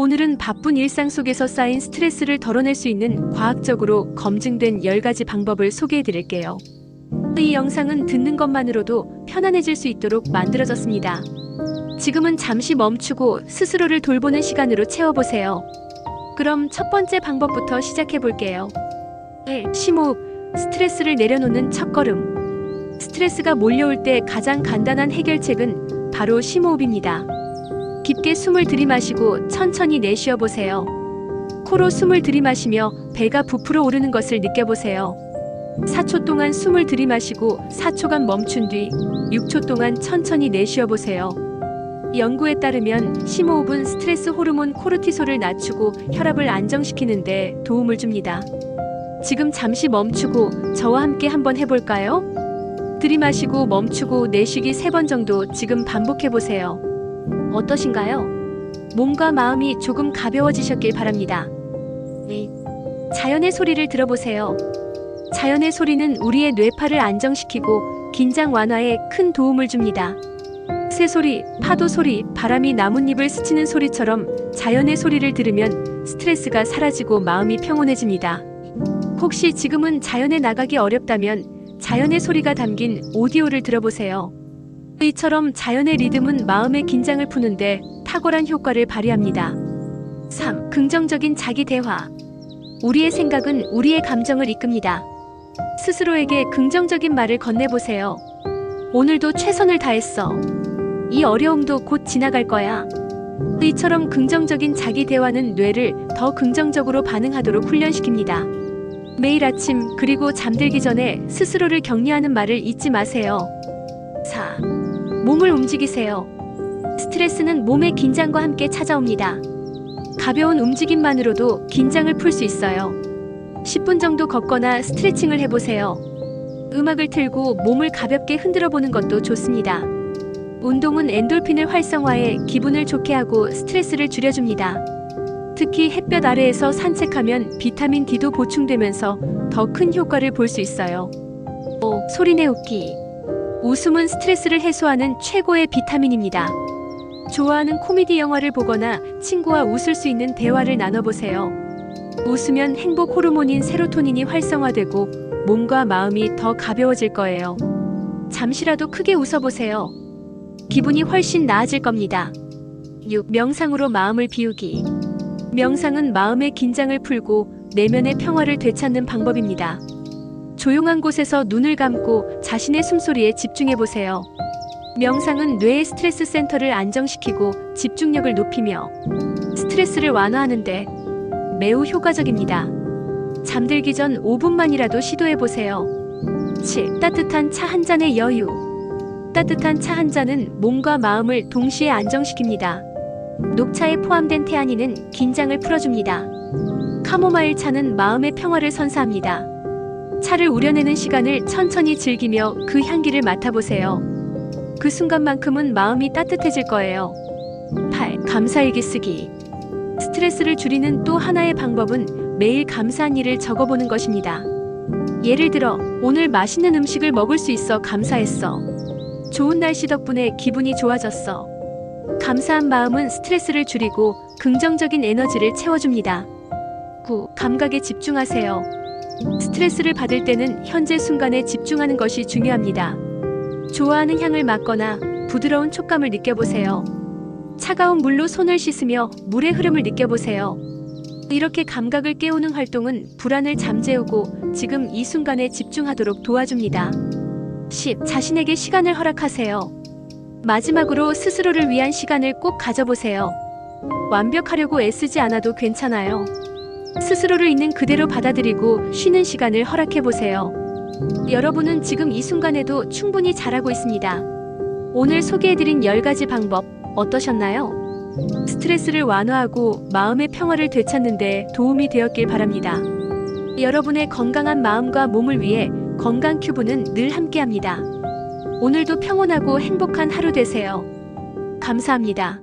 오늘은 바쁜 일상 속에서 쌓인 스트레스를 덜어낼 수 있는 과학적으로 검증된 10가지 방법을 소개해 드릴게요. 이 영상은 듣는 것만으로도 편안해질 수 있도록 만들어졌습니다. 지금은 잠시 멈추고 스스로를 돌보는 시간으로 채워보세요. 그럼 첫 번째 방법부터 시작해 볼게요. 1. 심호흡. 스트레스를 내려놓는 첫걸음. 스트레스가 몰려올 때 가장 간단한 해결책은 바로 심호흡입니다. 깊게 숨을 들이마시고 천천히 내쉬어 보세요. 코로 숨을 들이마시며 배가 부풀어 오르는 것을 느껴보세요. 4초 동안 숨을 들이마시고 4초간 멈춘 뒤 6초 동안 천천히 내쉬어 보세요. 연구에 따르면 심호흡은 스트레스 호르몬 코르티솔을 낮추고 혈압을 안정시키는데 도움을 줍니다. 지금 잠시 멈추고 저와 함께 한번 해볼까요? 들이마시고 멈추고 내쉬기 세번 정도 지금 반복해 보세요. 어떠신가요? 몸과 마음이 조금 가벼워지셨길 바랍니다. 네. 자연의 소리를 들어보세요. 자연의 소리는 우리의 뇌파를 안정시키고 긴장 완화에 큰 도움을 줍니다. 새소리, 파도 소리, 바람이 나뭇잎을 스치는 소리처럼 자연의 소리를 들으면 스트레스가 사라지고 마음이 평온해집니다. 혹시 지금은 자연에 나가기 어렵다면 자연의 소리가 담긴 오디오를 들어보세요. 이처럼 자연의 리듬은 마음의 긴장을 푸는데 탁월한 효과를 발휘합니다. 3. 긍정적인 자기 대화. 우리의 생각은 우리의 감정을 이끕니다. 스스로에게 긍정적인 말을 건네보세요. 오늘도 최선을 다했어. 이 어려움도 곧 지나갈 거야. 이처럼 긍정적인 자기 대화는 뇌를 더 긍정적으로 반응하도록 훈련시킵니다. 매일 아침 그리고 잠들기 전에 스스로를 격려하는 말을 잊지 마세요. 4. 몸을 움직이세요. 스트레스는 몸의 긴장과 함께 찾아옵니다. 가벼운 움직임만으로도 긴장을 풀 수 있어요. 10분 정도 걷거나 스트레칭을 해보세요. 음악을 틀고 몸을 가볍게 흔들어 보는 것도 좋습니다. 운동은 엔돌핀을 활성화해 기분을 좋게 하고 스트레스를 줄여줍니다. 특히 햇볕 아래에서 산책하면 비타민 D도 보충되면서 더 큰 효과를 볼 수 있어요. 5. 소리 내 웃기. 웃음은 스트레스를 해소하는 최고의 비타민입니다. 좋아하는 코미디 영화를 보거나 친구와 웃을 수 있는 대화를 나눠보세요. 웃으면 행복 호르몬인 세로토닌이 활성화되고 몸과 마음이 더 가벼워질 거예요. 잠시라도 크게 웃어보세요. 기분이 훨씬 나아질 겁니다. 6. 명상으로 마음을 비우기. 명상은 마음의 긴장을 풀고 내면의 평화를 되찾는 방법입니다. 조용한 곳에서 눈을 감고 자신의 숨소리에 집중해 보세요. 명상은 뇌의 스트레스 센터를 안정시키고 집중력을 높이며 스트레스를 완화하는데 매우 효과적입니다. 잠들기 전 5분만이라도 시도해 보세요. 7. 따뜻한 차 한 잔의 여유. 따뜻한 차 한 잔은 몸과 마음을 동시에 안정시킵니다. 녹차에 포함된 태아닌은 긴장을 풀어줍니다. 카모마일 차는 마음의 평화를 선사합니다. 차를 우려내는 시간을 천천히 즐기며 그 향기를 맡아보세요. 그 순간만큼은 마음이 따뜻해질 거예요. 8. 감사일기 쓰기. 스트레스를 줄이는 또 하나의 방법은 매일 감사한 일을 적어보는 것입니다. 예를 들어, 오늘 맛있는 음식을 먹을 수 있어 감사했어. 좋은 날씨 덕분에 기분이 좋아졌어. 감사한 마음은 스트레스를 줄이고 긍정적인 에너지를 채워줍니다. 9. 감각에 집중하세요. 스트레스를 받을 때는 현재 순간에 집중하는 것이 중요합니다. 좋아하는 향을 맡거나 부드러운 촉감을 느껴보세요. 차가운 물로 손을 씻으며 물의 흐름을 느껴보세요. 이렇게 감각을 깨우는 활동은 불안을 잠재우고 지금 이 순간에 집중하도록 도와줍니다. 10. 자신에게 시간을 허락하세요. 마지막으로 스스로를 위한 시간을 꼭 가져보세요. 완벽하려고 애쓰지 않아도 괜찮아요. 스스로를 있는 그대로 받아들이고 쉬는 시간을 허락해 보세요. 여러분은 지금 이 순간에도 충분히 잘하고 있습니다. 오늘 소개해드린 10가지 방법 어떠셨나요? 스트레스를 완화하고 마음의 평화를 되찾는데 도움이 되었길 바랍니다. 여러분의 건강한 마음과 몸을 위해 건강 큐브는 늘 함께합니다. 오늘도 평온하고 행복한 하루 되세요. 감사합니다.